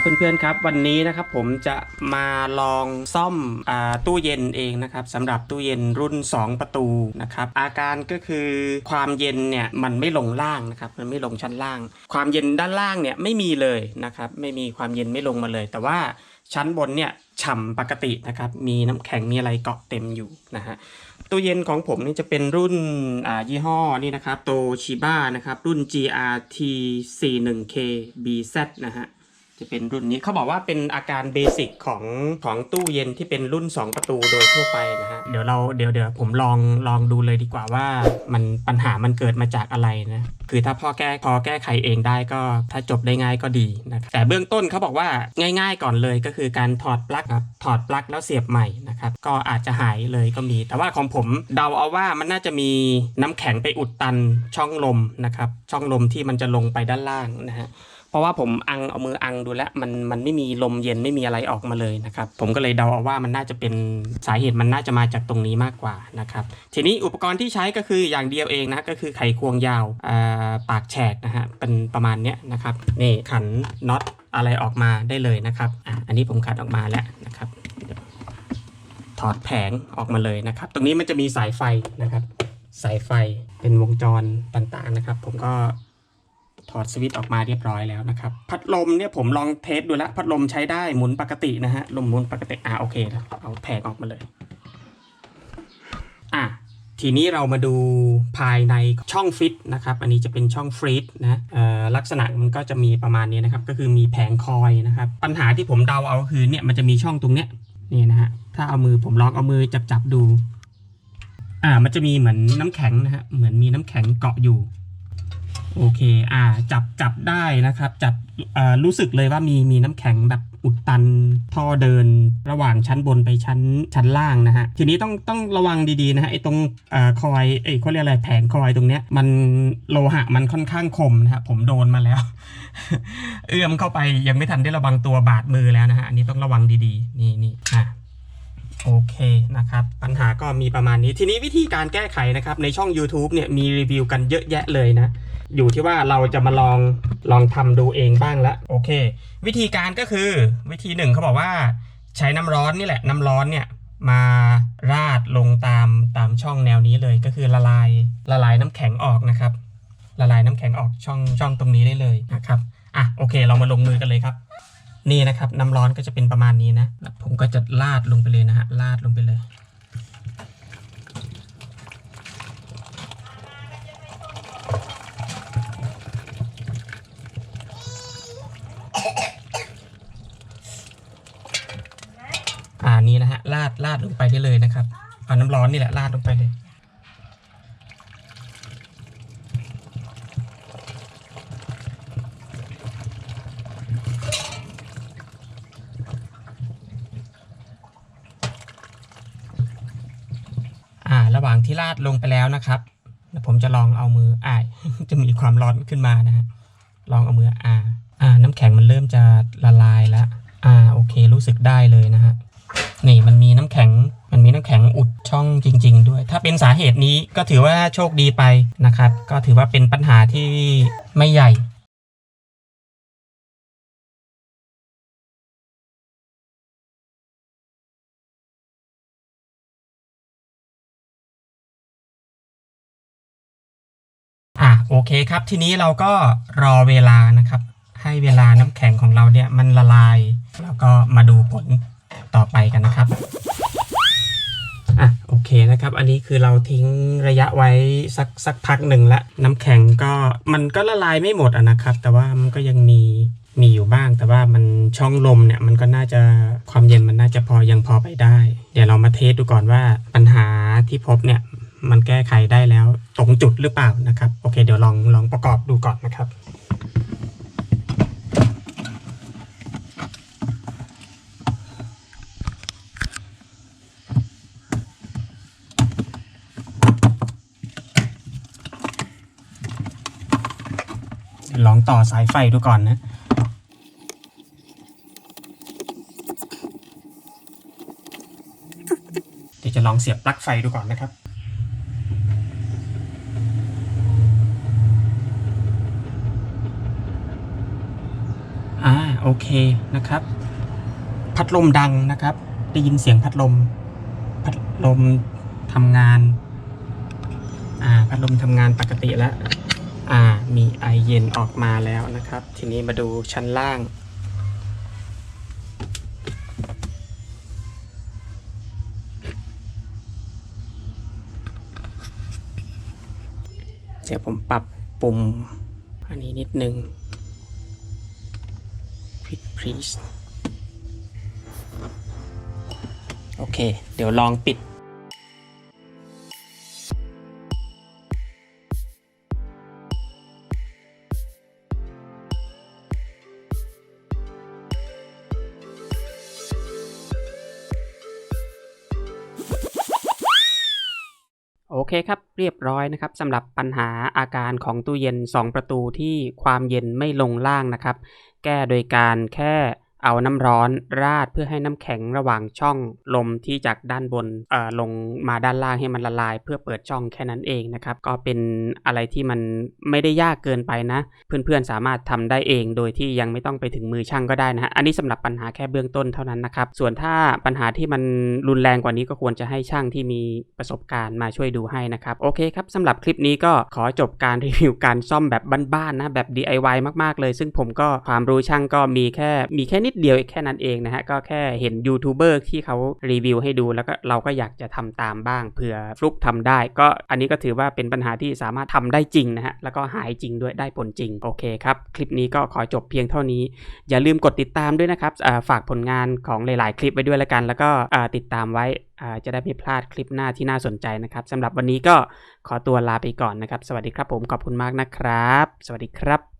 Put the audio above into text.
ับเพื่อนๆครับวันนี้นะครับผมจะมาลองซ่อมอตู้เย็นเองนะครับสำหรับตู้เย็นรุ่น 2 ประตูนะครับอาการก็คือความเย็นเนี่ยมันไม่ลงล่างนะครับมันไม่ลงชั้นล่าง ความเย็นด้านล่างเนี่ยไม่มีเลยนะครับไม่มีความเย็นไม่ลงมาเลย แต่ว่าชั้นบนเนี่ยฉ่ำปกตินะครับมีน้ำแข็งมีอะไรเกาะเต็มอยู่นะฮะตู้เย็นของผมนี่จะเป็นรุ่นอ่ายี่ห้อนี่นะครับโตชิบ้านะครับรุ่น GRT 41K BZ นะฮะ จะเป็นรุ่นนี้เขาบอกว่าเป็นอาการเบสิกของของตู้เย็นที่เป็นรุ่น 2 ประตูโดยทั่วไปนะฮะเดี๋ยวเราเดี๋ยวเดี๋ยวผมลองลองดูเลยดีกว่าว่ามันปัญหามันเกิดมาจากอะไรนะคือถ้าพ่อแก้พอแก้ไขเองได้ก็ถ้าจบได้ง่ายก็ดีนะครับแต่เบื้องต้นเขาบอกว่าง่าย ๆ ก่อนเลยก็คือการถอดปลั๊กครับถอดปลั๊กแล้วเสียบใหม่นะครับก็อาจจะหายเลยก็มี แต่ว่าของผมเดาเอาว่ามันน่าจะมีน้ำแข็งไปอุดตันช่องลมนะครับช่องลมที่มันจะลงไปด้านล่างนะฮะ เพราะว่าผมอังเอามืออังดูแล้วมันมันไม่มีลมเย็นไม่มีอะไรออกมาเลยนะครับ ผมก็เลยเดาเอาว่ามันน่าจะเป็นสาเหตุมันน่าจะมาจากตรงนี้มากกว่านะครับ ทีนี้อุปกรณ์ที่ใช้ก็คืออย่างเดียวเองนะก็คือไขควงยาวปากแฉกนะฮะเป็นประมาณเนี้ยนะครับนี่ขันน็อตอะไรออกมาได้เลยนะครับอะอันนี้ผมขัดออกมาแล้วนะครับถอดแผงออกมาเลยนะครับ ตรงนี้มันจะมีสายไฟนะครับ สายไฟเป็นวงจรต่างๆนะครับ ผมก็ ถอดสวิตช์ออกมาเรียบร้อยแล้วนะครับ พัดลมเนี่ยผมลองเทสดูแล้ว พัดลมใช้ได้หมุนปกตินะฮะลมหมุนปกติอ่าโอเคแล้วเอาแผงออกมาเลยอะทีนี้เรามาดูภายในช่องฟิตนะครับ อันนี้จะเป็นช่องฟรีดนะเอ่อลักษณะมันก็จะมีประมาณนี้นะครับ ก็คือมีแผงคอยนะครับ ปัญหาที่ผมเดาเอาคือเนี่ยมันจะมีช่องตรงเนี้ยนี่นะฮะถ้าเอามือผมลองเอามือจับจับดู อ่ามันจะมีเหมือนน้ำแข็งนะฮะเหมือนมีน้ำแข็งเกาะอยู่ โอเค อ่า จับจับได้นะครับ จับรู้สึกเลยว่ามีมีน้ำแข็งแบบอุดตันท่อเดินระหว่างชั้นบนไปชั้นชั้นล่างนะฮะ ทีนี้ต้องต้องระวังดีๆนะฮะไอ้ตรงอคอยเอ้เขาเรียกอะไรแผงคอยตรงเนี้ยมันโลหะมันค่อนข้างคมนะฮะผมโดนมาแล้ว เอื้อมเข้าไปยังไม่ทันได้ระวังตัวบาดมือแล้วนะฮะอันนี้ต้องระวังดีๆ นี่นี่อะโอเคนะครับ ปัญหาก็มีประมาณนี้ทีนี้วิธีการแก้ไขนะครับ ในช่อง YouTube เนี่ยมีรีวิวกันเยอะแยะเลยนะ อยู่ที่ว่าเราจะมาลองลองทำดูเองบ้างละโอเค วิธีการก็คือวิธีหนึ่งเขาบอกว่า ใช้น้ำร้อนนี่แหละ น้ำร้อนเนี่ยมาราดลงตามตามช่องแนวนี้เลยก็คือละลายละลายน้ำแข็งออกนะครับ ละลายน้ำแข็งออกช่องช่องตรงนี้ได้เลยนะครับอะโอเค เรามาลงมือกันเลยครับ นี่นะครับ น้ำร้อนก็จะเป็นประมาณนี้นะผมก็จะลาดลงไปเลยนะฮะลาดลงไปเลย อ่านี่นะฮะลาดลาดลงไปได้เลยนะครับเอาน้ำร้อนนี่แหละลาดลงไปเลย อ่า ระหว่างที่ลาดลงไปแล้วนะครับผมจะลองเอามืออ่าจะมีความร้อนขึ้นมานะฮะลองเอามืออ่า อ่า น้ำแข็งมันเริ่มจะละลายแล้ว อ่า โอเค รู้สึกได้เลยนะฮะ นี่มันมีน้ำแข็ง มันมีน้ำแข็งอุดช่องจริง ๆ ด้วย ถ้าเป็นสาเหตุนี้ก็ถือว่าโชคดีไปนะครับ ก็ถือว่าเป็นปัญหาที่ไม่ใหญ่อะโอเคครับ ทีนี้เราก็รอเวลานะครับ ให้เวลาน้ำแข็งของเราเนี่ยมันละลาย แล้วก็มาดูผล ต่อไปกันนะครับอะโอเคนะครับ อันนี้คือเราทิ้งระยะไว้สักสักพักหนึ่งละน้ำแข็งก็มันก็ละลายไม่หมดะนะครับ แต่ว่ามันก็ยังมีมีอยู่บ้าง แต่ว่ามันช่องลมเนี่ยมันก็น่าจะความเย็นมันน่าจะพอยังพอไปได้ เดี๋ยวเรามาเทสดูก่อนว่าปัญหาที่พบเนี่ยมันแก้ไขได้แล้วตรงจุดหรือเปล่านะครับ โอเค เดี๋ยวลองลองประกอบดูก่อนนะครับ ล องต่อสายไฟดูก่อนนะเดี๋ยวจะลองเสียบปลั๊กไฟดูก่อนนะครับอ่าโอเคนะครับ พัดลมดังนะครับ ได้ยินเสียงพัดลม พัดลมทำงาน อ่า พัดลมทำงานปกติแล้ว อ่ามีไอเย็นออกมาแล้วนะครับ ทีนี้มาดูชั้นล่าง เดี๋ยวผมปรับปุ่มอันนี้นิดนึง Quick Please โอเค เดี๋ยวลองปิด อเคครับ เรียบร้อยนะครับสำหรับปัญหาอาการของตู้เย็น 2 ประตูที่ความเย็นไม่ลงล่างนะครับ แก้โดยการแค่ เอาน้ำร้อนราดเพื่อให้น้ำแข็งระหว่างช่องลมที่จากด้านบนเอ่อลงมาด้านล่างให้มันละลาย เพื่อเปิดช่องแค่นั้นเองนะครับ ก็เป็นอะไรที่มันไม่ได้ยากเกินไปนะ เพื่อนๆสามารถทำได้เอง โดยที่ยังไม่ต้องไปถึงมือช่างก็ได้นะฮะอันนี้สำหรับปัญหาแค่เบื้องต้นเท่านั้นนะครับ ส่วนถ้าปัญหาที่มันรุนแรงกว่านี้ก็ควรจะให้ช่างที่มีประสบการณ์มาช่วยดูให้นะครับโอเคครับสำหรับคลิปนี้ก็ขอจบการรีวิวการซ่อมแบบบ้านๆนะแบบ DIY มากๆเลย ซึ่งผมก็ความรู้ช่างก็มีแค่มีแค่นิดเดียวแค่นั้นเองนะฮะ ก็แค่เห็นยูทูบเบอร์ที่เขารีวิวให้ดู แล้วก็เราก็อยากจะทำตามบ้างเผื่อฟลุกทำได้ ก็อันนี้ก็ถือว่าเป็นปัญหาที่สามารถทำได้จริงนะฮะ แล้วก็หายจริงด้วยได้ผลจริง โอเคครับ คลิปนี้ก็ขอจบเพียงเท่านี้ อย่าลืมกดติดตามด้วยนะครับฝากผลงานของหลาย ๆ คลิปไว้ด้วยล้วกัน แล้วก็ติดตามไว้จะได้ไม่พลาดคลิปหน้าที่น่าสนใจนะครับสำหรับวันนี้ก็ขอตัวลาไปก่อนนะครับ สวัสดีครับผมขอบคุณมากนะครับ สวัสดีครับ